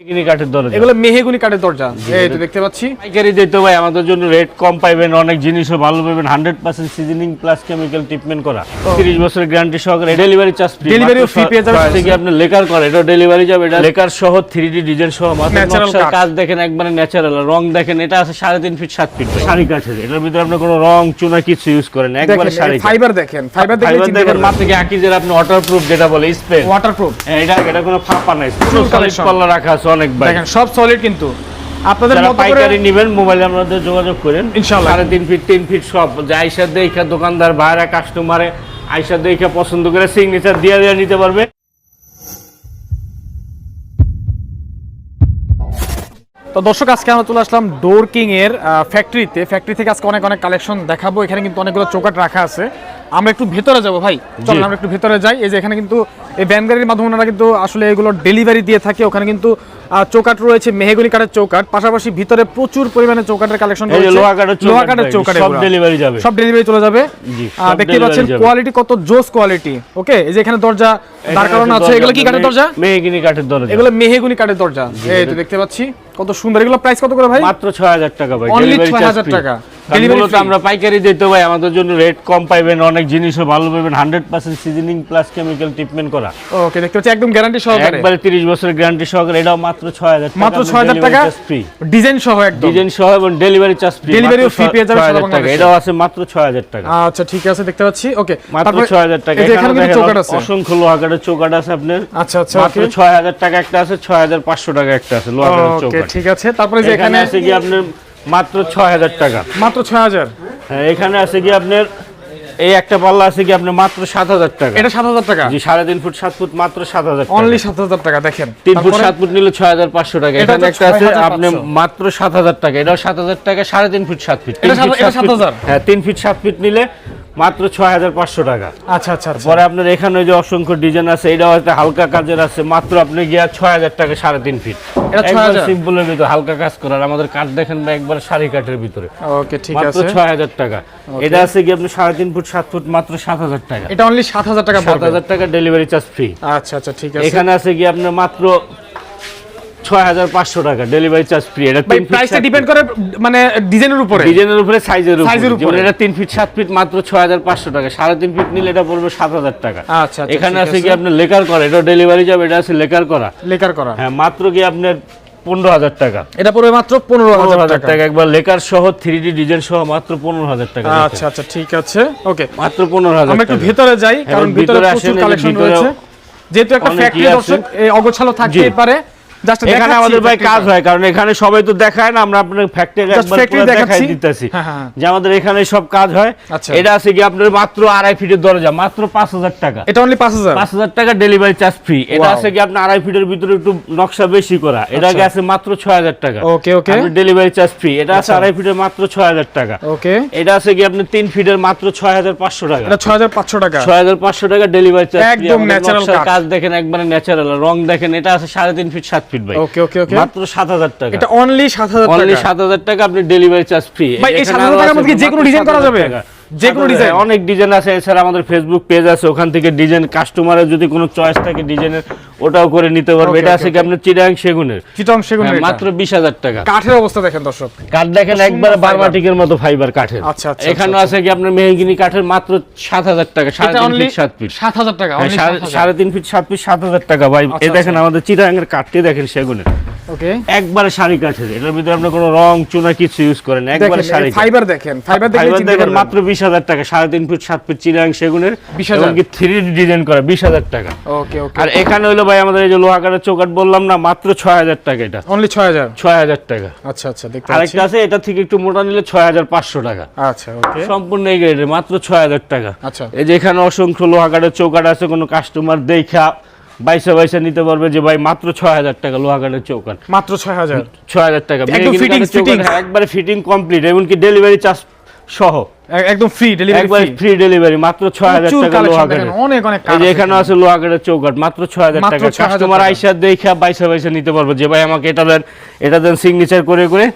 Mahogany কাঠের দরজা। এগুলো মেহেগুনি কাঠের দরজা। এই তো দেখতে পাচ্ছি। পাইকারি দিতে ভাই আমাদের জন্য রেট কম পাইবেন অনেক জিনিসও ভালো পাবেন hundred percent seasoning plus chemical treatment করা। তিরিশ বছরের গ্যারান্টি সহকারে ডেলিভারি চার্জ ফ্রি Delivery ও পেয়ে যাবেন। থেকে আপনি লেকার করে এটা ডেলিভারি যাবে এটা লেকার সহ থ্রি ডিজাইন সহ মাত্র Natural নকশার কাঠ। কাজ দেখেন একবারে ন্যাচারাল রং দেখেন এটা আছে সাড়ে তিন ফিট সাত ফিট শাড়ি কাঠের। এটার ভিতরে আপনি কোনো রং চুনা কিছু ইউজ করেন না, একবারে শাড়ি ফাইবার দেখেন ফাইবার দেখে ফাইবার চিনতে মাত্র কি আকিজের আপনি ওয়াটার প্রুফ যেটা বলে ওয়াটারপ্রুফ এটা এটা কোনো ফাঁপা নাই রাখা আছে। অনেক দেখেন সব সলিড কিন্তু। আপনাদের মতো করে পাইকারি নেবেন মোবাইলে আমাদের যোগাযোগ করেন। ইনশাআল্লাহ। সাড়ে তিন ফিট তিন ফিট সব। যে আইসা দেখা দোকানদার ভাইরা কাস্টমারে আইসা দেখে পছন্দ করে সিগনেচার দিয়ে দিয়ে নিতে পারবে। তো দর্শক আজকে আমরা চলে আসলাম ডোর কিং এর ফ্যাক্টরিতে ফ্যাক্টরি থেকে আজকে অনেক অনেক কালেকশন দেখাবো। এখানে কিন্তু অনেকগুলো চৌকাট রাখা আছে। আমরা একটু ভেতরে যাব ভাই। চলুন আমরা একটু ভেতরে যাই। এই যে এখানে কিন্তু এই ভ্যান গাড়ির মাধ্যমে ওনারা কিন্তু আসলে এগুলো ডেলিভারি দিয়ে থাকে। ওখানে কিন্তু চৌকাট রয়েছে মেহেগুনি কাঠের চৌকাট পাশাপাশি ভিতরে প্রচুর পরিমাণে চৌকাটের কালেকশন রয়েছে। লোহা কাঠের চৌকাট সব। যাবে। সব ডেলিভারি চলে যাবে। দেখতে পাচ্ছেন কোয়ালিটি কত জোস কোয়ালিটি ওকে এই যে এখানে দরজা দাঁড় কারণ আছে। এগুলো কি কাঠের দরজা? মেহগিনি কাঠের দরজা। এগুলো মেহেগুনি কাঠের দরজা। এই তো দেখতে পাচ্ছি। কত সুন্দর এগুলো প্রাইস কত করে ভাই মাত্র ছয় হাজার টাকা ভাই অনলি 6,000 টাকা। মূলত আমরা পাইকারি দিতে ভাই আমাদের জন্য রেট কম পাইবেন অনেক জিনিসও ভালো পাবেন। Hundred percent seasoning plus chemical treatment করা। ওকে দেখতে পাচ্ছি একদম গ্যারান্টি সহকারে। একবারে তিরিশ বছরের গ্যারান্টি সহকারে এটাও মাত্র ছয় হাজার মাত্র 6000 টাকা? ফ্রি ডিজাইন সহ একদম। ডিজাইন সহ এবং ডেলিভারি চার্জ ফ্রি ও free পেয়ে যাবে টাকা। এটাও আছে মাত্র ছয় হাজার টাকা। আচ্ছা ঠিক আছে দেখতে পাচ্ছি। ওকে মাত্র ছয় হাজার টাকা। এখানে কিন্তু চৌকাট আছে। অসংখ্য লোহা কাঠের চৌকাট আছে আপনার। আচ্ছা আচ্ছা মাত্র ছয় হাজার টাকা একটা আছে ছয় হাজার পাঁচশো টাকা একটা আছে লোহা কাঠের চৌকাট ঠিক আছে। তারপরে যে এখানে আছে কি আপনার মাত্র ছয় হাজার টাকা। মাত্র 6000 হ্যাঁ এখানে আছে কি আপনার এই একটা পাল্লা আছে কি আপনার মাত্র সাত হাজার টাকা। এটা 7000 টাকা? জি সাড়ে তিন ফুট সাত ফুট মাত্র সাত হাজার অনলি 7000 টাকা দেখেন। তিন ফুট সাত ফুট নিলে ছয় হাজার পাঁচশো টাকা। এটা এখানে একটা আছে আপনি মাত্র সাত হাজার টাকা এটাও সাত হাজার টাকা সাড়ে তিন ফুট সাত ফিট সাত- সাত 7000 হ্যাঁ তিন ফিট সাত ফিট নিলে মাত্র ছয় হাজার পাঁচশো টাকা। আচ্ছা আচ্ছা আচ্ছা। পরে আপনার এখানে যে অসংখ্য ডিজাইন আছে এটাও একটা হালকা কাজের আছে মাত্র আপনি গিয়া ছয় হাজার টাকা সাড়ে তিন ফিট সিম্পলের ভিতরে হালকা কাজ করার। আমাদের কাঠ দেখেন বা একবার শাড়ি কাঠের ভিতরে। ওকে ঠিক মাত্র আছে। ছয় হাজার টাকা এটা আছে কি আপনি সাড়ে তিন ফুট সাত ফুট মাত্র সাত হাজার টাকা। এটা অনলি 7000 টাকা সাত হাজার টাকা ডেলিভারি চার্জ ফ্রি আচ্ছা আচ্ছা ঠিক আছে। এখানে আছে কি আপনার মাত্র ছয় হাজার পাঁচশো টাকা ডেলিভারি চার্জ ফ্রি এটা প্রাইসটা ডিপেন্ড করে মানে ডিজাইনের উপরে? ডিজাইনের উপরে সাইজের Size এর উপরে উপরে। এটা তিন ফিট সাত ফিট মাত্র ছয় হাজার পাঁচশো টাকা। সাড়ে তিন ফিট নিলে এটা পড়বে সাত হাজার টাকা। আচ্ছা আচ্ছা এখানে আছে কি আপনার লেকার করা এটা ডেলিভারি যাবে এটা আছে লেকার করা। লেকার করা। হ্যাঁ মাত্র কি আপনার পনেরো হাজার টাকা। এটা পড়বে মাত্র 15000 পনেরো হাজার টাকা একবার লেকার সহ থ্রি ডি ডিজাইন সহ মাত্র পনেরো হাজার টাকা আচ্ছা আচ্ছা ঠিক আছে। ওকে। মাত্র পনেরো হাজার আমরা একটু ভেতরে যাই হ্যাঁ, কারণ ভিতরে প্রচুর কালেকশন রয়েছে। যেহেতু একটা ফ্যাক্টরি দর্শক অগোছালো থাকতেই জি। পারে। জাস্ট এখানে আমাদের ভাই কাজ হয় কারণ এখানে সবাই তো দেখায় না আমরা আপনার ফ্যাক্টরি একবার দেখাই দিতেছি। হ্যাঁ, হ্যাঁ। যে আমাদের এখানে সব কাজ হয়। আচ্ছা। এটা আছে কি আপনার মাত্র আড়াই ফিটের দরজা মাত্র পাঁচ হাজার টাকা। এটা অনলি 5000 পাঁচ হাজার টাকা ডেলিভারি চার্জ ফ্রি এটা আছে কি আপনার আড়াই ফিটের ভিতরে একটু নকশা বেশি করা। এটা আচ্ছা। আছে মাত্র ছয় হাজার টাকা। Okay okay delivery charge free এটা আছে আচ্ছা। আড়াই ফিটের মাত্র ছয় হাজার টাকা। ওকে এটা আছে কি আপনার তিন ফিটের মাত্র ছয় হাজার পাঁচশো টাকা। এটা 6500 টাকা। ছয় হাজার পাঁচশো টাকা ডেলিভারি চার্জ একদম কাঠ। কাজ। দেখেন একবারে ন্যাচারাল রং দেখেন এটা আছে সাড়ে তিন ফিট সাত ফিট। ভাই ওকে ওকে ওকে মাত্র সাত হাজার টাকা। এটা অনলি 7000 অনলি টাকা। সাত হাজার টাকা আপনি ডেলিভারি চার্জ ফ্রি ভাই, এই 7,000 টাকার মধ্যে যে কোনো ডিজাইন করা যাবে? যে কোনো ডিজাইন? অনেক ডিজাইন আছে এছাড়া আমাদের ফেসবুক পেজ আছে ওখান থেকে ডিজাইন কাস্টমারের যদি কোনো চয়েস থাকে ডিজাইনের ওটাও করে নিতে পারবে। এটা আছে কি আপনার চিরাং সেগুনের? চিটং সেগুন হ্যাঁ, মাত্র বিশ হাজার টাকা। কাঠের অবস্থা দেখেন দর্শক। কাঠ দেখেন একবারে। বারমাটিকের মতো ফাইবার কাঠের। আচ্ছা, আচ্ছা, এখানে আচ্ছা, আছে কি আপনার মেহগিনি কাঠের মাত্র সাত হাজার টাকা সাড়ে এটা তিন অনলি ফিট সাত ফিট 7000 টাকা হ্যাঁ, সাড়ে- তিন ফিট সাত ফিট সাত হাজার টাকা ভাই। আচ্ছা, এই দেখেন আমাদের চিরাঙ্গের কাঠটি দেখেন সেগুনের। ওকে একবারে শাড়ি কাঠের এটার ভিতরে আপনি কোনো রং চুনা কিছু ইউজ করেন একবারে শাড়ি ফাইবার দেখেন ফাইবার দেখে ফাইবার দেখেন মাত্র বিশ হাজার টাকা সাড়ে তিন ফুট সাত ফুট চিরাং সেগুনের 20,000 এমনকি থ্রি ডিজাইন করা বিশ হাজার টাকা। ওকে ওকে আর এখানে হইল ভাই আমাদের এই যে লোহা কাঠের চৌকাট বললাম না মাত্র ছয় হাজার টাকা এটা। অনলি 6000 ছয় হাজার টাকা। আচ্ছা আচ্ছা দেখতে পাচ্ছি। আরেকটা আছে এটা থেকে একটু মোটা নিলে ছয় হাজার পাঁচশো টাকা। আচ্ছা ওকে সম্পূর্ণ এই গ্রেডের মাত্র ছয় হাজার টাকা। আচ্ছা। এই যে এখানে অসংখ্য লোহা কাঠের চৌকাট আছে কোনো কাস্টমার দেখা বাইসা বাইসা নিতে পারবে যে ভাই মাত্র ছয় হাজার টাকা লোহা কাঠের চৌকাট মাত্র 6000 ছয় হাজার টাকা। কাঠের চৌকাট, fittings। হ্যাঁ, একবারে ফিটিং কমপ্লিট এমনকি ডেলিভারি চার্জ সহ। একদম ফ্রি ডেলিভারি একবার ফ্রি ডেলিভারি মাত্র ছয় হাজার প্রচুর টাকা collection লোহা কাঠের। অনেক অনেক এই যে এখানে আছে লোহা কাঠের চৌকাঠ মাত্র ছয় হাজার মাত্র টাকা। কাস্টমার আইসা দেখা বাইসা বাইসা নিতে পারব। যে ভাই আমাকে এটা দেন এটা দেন সিগনেচার করে করে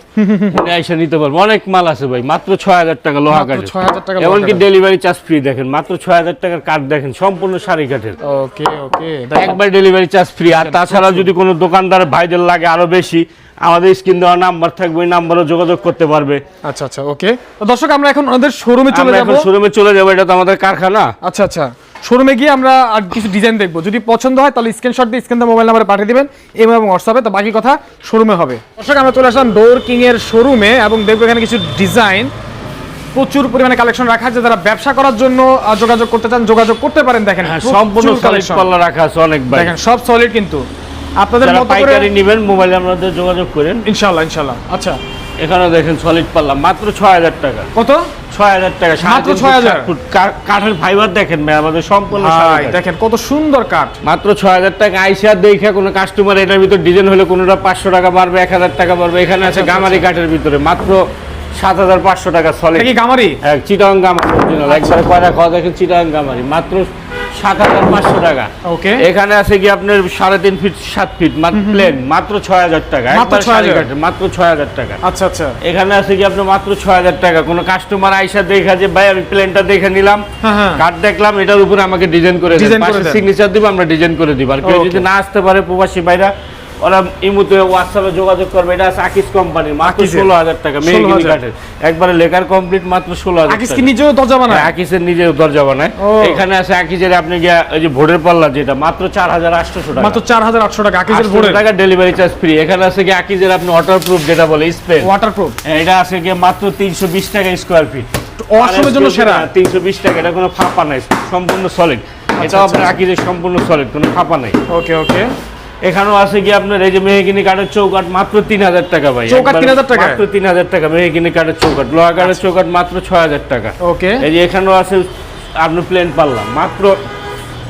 উনি আইসা নিতে পারব। অনেক মাল আছে ভাই মাত্র ছয় হাজার টাকা লোহা মাত্র 6,000 টাকা এমনকি কাঠের। ডেলিভারি চার্জ ফ্রি দেখেন মাত্র ছয় হাজার টাকার কাঠ দেখেন সম্পূর্ণ শাড়ি কাঠের। ওকে ওকে একবার ডেলিভারি চার্জ ফ্রি আর তাছাড়া যদি কোনো দোকানদার ভাইদের লাগে আরও বেশি আমাদের স্ক্রিন দেওয়া নাম্বার থাকবে ওই নাম্বারও যোগাযোগ করতে পারবে। আচ্ছা আচ্ছা ওকে তো দর্শক আমরা এখন ওনাদের শোরুমে চলে যাব। শোরুমে চলে যাব এটা তো আমাদের কারখানা। আচ্ছা আচ্ছা। শোরুমে গিয়ে আমরা আর কিছু ডিজাইন দেখব। যদি পছন্দ হয় তাহলে স্ক্রিনশট দিয়ে স্ক্রিন মোবাইল নাম্বারে পাঠিয়ে দিবেন এবং হোয়াটসঅ্যাপে তো বাকি কথা শোরুমে হবে। দর্শক আমরা চলে আসলাম ডোর কিং এর শোরুমে এবং দেখব এখানে কিছু ডিজাইন প্রচুর পরিমাণে কালেকশন রাখা আছে। যারা ব্যবসা করার জন্য যোগাযোগ করতে চান যোগাযোগ করতে পারেন দেখেন। হ্যাঁ, সম্পূর্ণ। পাল্লা রাখা আছে অনেক ভাই। দেখেন সব সলিড কিন্তু। আপনাদের যারা মতো করে পাইকারি নেবেন মোবাইলে আমাদের যোগাযোগ করেন। ইনশাআল্লাহ ইনশাআল্লাহ। আচ্ছা। এখানে দেখেন সলিড পাল্লা মাত্র ছয় হাজার টাকা। কত? ছয় হাজার টাকা মাত্র তিন ফুট, 6,000 সাত ফুট। কা- কাঠের ফাইবার দেখেন ভাই আমাদের সম্পূর্ণ দেখেন কত সুন্দর কাঠ। মাত্র ছয় হাজার টাকা আইসা দেখে কোনো কাস্টমার এটার ভিতর ডিজাইন হলে কোনোটা পাঁচশো টাকা বাড়বে এক হাজার টাকা বাড়বে। এখানে আছে আচ্ছা, গামারি কাঠের ভিতরে মাত্র সাত হাজার পাঁচশো টাকা সলিড গামারি? এক চিটাং গামারি একবারে কয়টা খাওয়া দেখেন চিটাং গামারি মাত্র সাত হাজার পাঁচশো টাকা। ওকে এখানে আছে কি আপনার সাড়ে তিন ফিট সাত ফিট প্লেন মাত্র ছয় হাজার টাকা। মাত্র একবার 6,000 শাড়ি কাঠের, মাত্র ছয় হাজার টাকা। আচ্ছা আচ্ছা। এখানে আছে কি আপনার মাত্র ছয় হাজার টাকা। কোনো কাস্টমার আইসা দেখা যে ভাই আমি প্লেনটা দেখে নিলাম। হ্যাঁ, হ্যাঁ। দেখলাম এটার উপরে আমাকে ডিজাইন করে সিগনেচার দিব আমরা ডিজাইন করে দিব। আর কেউ যদি না আসতে পারে প্রবাসী ভাইরা ওরা ইমুতে হোয়াটসঅ্যাপে যোগাযোগ করবে। এটা আছে আকিস কোম্পানি মাত্র ষোলো হাজার টাকা মেহগিনি 16,000 কাঠের একবারে লেখার কমপ্লিট মাত্র ষোলো হাজার আকিস কি নিজেও দরজা বানায়? হ্যাঁ, আকিসের নিজে দরজা বানায়। এখানে আছে আকিজের আপনি গিয়া ওই যে ভোরের পাল্লা যেটা মাত্র চার হাজার আটশোশো টাকা। মাত্র চার হাজার আটশো টাকা 800 ভোরে টাকা ডেলিভারি চার্জ ফ্রি এখানে আছে কি আকিজের আপনি ওয়াটার প্রুফ যেটা বলে স্পেন ওয়াটার প্রুফ এটা আছে গিয়ে মাত্র তিনশো বিশ টাকা স্কোয়ার ফিট ওয়াশরুমের জন্য সেরা। তিনশো বিশ টাকা এটা কোনো ফাঁপা নাই সম্পূর্ণ সলিড এটাও আপনার আকিজের সম্পূর্ণ সলিড কোনো ফাঁপা নাই। ওকে ওকে এখানেও আছে কি আপনার এই যে মেহগিনি কাঠের চৌকাট মাত্র তিন হাজার টাকা ভাই। চৌকাঠ একবার 3,000 টাকায়? মাত্র তিন হাজার টাকা মেহগিনি কাঠের চৌকাট লোহা কাঠের চৌকাট মাত্র ছয় হাজার টাকা। ওকে। এই যে এখানেও আছে আপনি প্লেন পারলাম মাত্র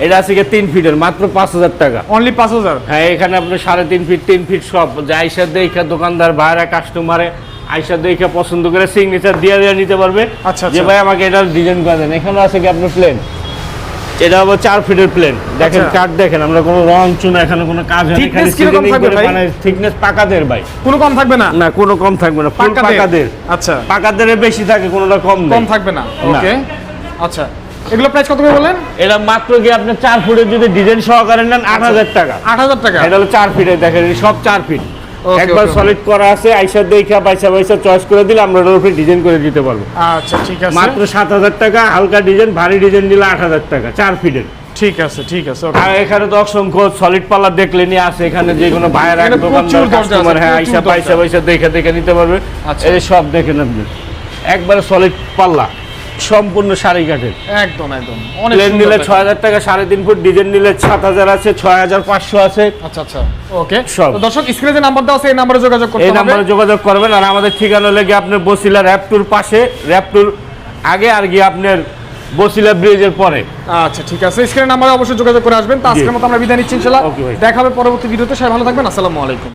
এটা আছে কি তিন ফিটের মাত্র পাঁচ হাজার টাকা। অনলি পাঁচ হাজার হ্যাঁ এখানে আপনি সাড়ে তিন ফিট তিন ফিট সব যে আইসা দেখে দোকানদার ভাইরা কাস্টমারে আইসা দেখে পছন্দ করে সিগনেচার দিয়ে দিয়ে নিতে পারবে। আচ্ছা, যে আচ্ছা। ভাই আমাকে এটা ডিজাইন করে দেন। এখানে আছে কি আপনার প্লেন এটা আবার চার ফিটের প্লেন দেখেন আচ্ছা। কাঠ দেখেন আমরা কোনো রং চুনা এখানে কোনো কাজ হয় থাকবে ভাই? থিকনেস পাকাদের ভাই। কোনো কম থাকবে না? না কোনো কম থাকবে না ফুল পাকাদের? আচ্ছা। পাকাদের বেশি থাকে কোনোটা কম কম থাকবে না? ওকে আচ্ছা। এগুলো প্রাইস কত করে এটা মাত্র কি আপনি চার ফুটের যদি ডিজাইন সহকারে নেন আট হাজার টাকা। আট হাজার টাকা। এটা হলো চার ফিটের দেখেন সব চার ফিট। একবার সলিড করা আছে আইসা দেখা পয়সা পয়সা চয়েস করে দিলে আমরা ওটার উপরে ডিজাইন করে দিতে পারব। আচ্ছা ঠিক আছে। মাত্র সাত হাজার টাকা হালকা ডিজাইন ভারী ডিজাইন দিলে আট হাজার টাকা চার ফিটের ঠিক আছে ঠিক আছে আর এখানে তো অসংখ্য সলিড পাল্লা দেখলেনি আছে এখানে যে কোনো ভাইয়ের এক এখানে প্রচুর দোকানদার দরজা কাস্টমার হ্যাঁ আইসা পয়সা পয়সা দেখে দেখে নিতে পারবে। এই যে সব দেখেন আপনি একবারে সলিড পাল্লা সম্পূর্ণ শাড়ি কাঠের। একদম একদম। অনেক প্লেন নিলে। ছয় হাজার টাকা সাড়ে তিন ফুট ডিজাইন নিলে সাত হাজার আছে ছয় হাজার পাঁচশো আছে। আচ্ছা আচ্ছা। ওকে সব। তো দর্শক স্ক্রিনে যে নাম্বার দেওয়া আছে এই নাম্বারে যোগাযোগ করতে এই নাম্বারে যোগাযোগ করবেন আর আমাদের ঠিকানা লেগে আপনার বসিলা র্যাপটুর পাশে র্যাপটুর আগে আর গিয়ে আপনার বসিলা ব্রিজের পরে। আচ্ছা ঠিক আছে। স্ক্রিনের নাম্বারে অবশ্যই যোগাযোগ করে আসবেন। তো আজকের মতো আমরা বিদায় নিচ্ছি ইনশাআল্লাহ। দেখা হবে পরবর্তী ভিডিওতে। সবাই ভালো থাকবেন। আসসালামু আলাইকুম।